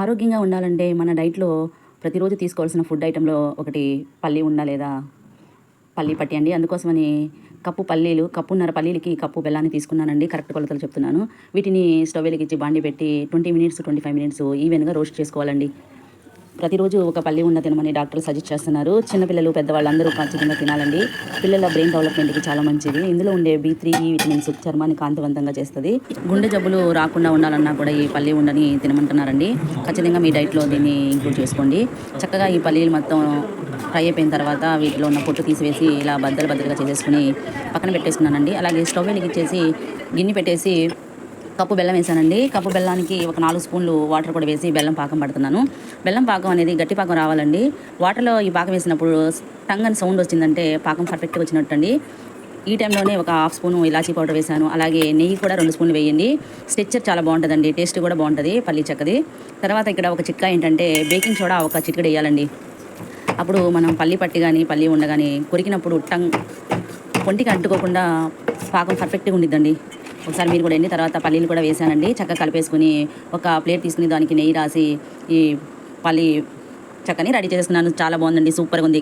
ఆరోగ్యంగా ఉండాలంటే మన డైట్లో ప్రతిరోజు తీసుకోవాల్సిన ఫుడ్ ఐటెంలో ఒకటి పల్లి ఉండలేదా పల్లి పట్టి అండి. అందుకోసమని కప్పు పల్లీలు కప్పున్నర పల్లీలకి కప్పు బెల్లాన్ని తీసుకున్నానండి. కరెక్ట్ కొలతలు చెప్తున్నాను. వీటిని స్టవ్ వెలిగించి బాండి పెట్టి twenty minutes twenty five minutes ఈవెన్గా రోస్ట్ చేసుకోవాలండి. ప్రతిరోజు ఒక పల్లి ఉన్న తినమని డాక్టర్ సజెస్ట్ చేస్తున్నారు. చిన్నపిల్లలు పెద్దవాళ్ళందరూ ఖచ్చితంగా తినాలండి. పిల్లల బ్రెయిన్ డెవలప్మెంట్కి చాలా మంచిది. ఇందులో ఉండే బి త్రీ విటమిన్స్ చర్మాన్ని కాంతివంతంగా చేస్తుంది. గుండె జబ్బులు రాకుండా ఉండాలన్నా కూడా ఈ పల్లి ఉండని తినమంటున్నారండి. ఖచ్చితంగా మీ డైట్లో దీన్ని ఇంక్లూడ్ చేసుకోండి. చక్కగా ఈ పల్లీలు మొత్తం ఫ్రై అయిపోయిన తర్వాత వీటిలో ఉన్న పొట్టు తీసివేసి ఇలా బద్దలు బద్దలుగా చేసేసుకుని పక్కన పెట్టేసుకున్నానండి. అలాగే స్టవ్ వెలిగించేసి గిన్నె పెట్టేసి కప్పు బెల్లం వేసానండి. కప్పు బెల్లానికి ఒక నాలుగు స్పూన్లు వాటర్ కూడా వేసి బెల్లం పాకం పడుతున్నాను. బెల్లం పాకం అనేది గట్టి పాకం రావాలండి. వాటర్లో ఈ పాకం వేసినప్పుడు టంగ్ అని సౌండ్ వచ్చిందంటే పాకం పర్ఫెక్ట్గా వచ్చినట్టు అండి ఈ టైంలోనే ఒక హాఫ్ స్పూన్ ఇలాచీ పౌడర్ వేశాను అలాగే నెయ్యి కూడా రెండు స్పూన్లు వేయండి. స్ట్రెచ్చర్ చాలా బాగుంటుందండి. టేస్ట్ కూడా బాగుంటుంది పల్లీ చెక్కది. తర్వాత ఇక్కడ ఒక చిట్కా ఏంటంటే బేకింగ్ సోడా ఒక చిటికెడు వేయాలండి. అప్పుడు మనం పల్లి పట్టి కానీ పల్లి ఉండ కానీ కొరికినప్పుడు టంగ్ ఒంటికి అంటుకోకుండా పాకం పర్ఫెక్ట్గా ఉండిద్దండి. ఒకసారి మీరు కూడా ఎండి తర్వాత పల్లీలు కూడా వేసానండి. చక్కగా కలిపేసుకుని ఒక ప్లేట్ తీసుకుని దానికి నెయ్యి రాసి ఈ పల్లి చక్కని రెడీ చేస్తున్నాను. చాలా బాగుందండి. సూపర్గా ఉంది.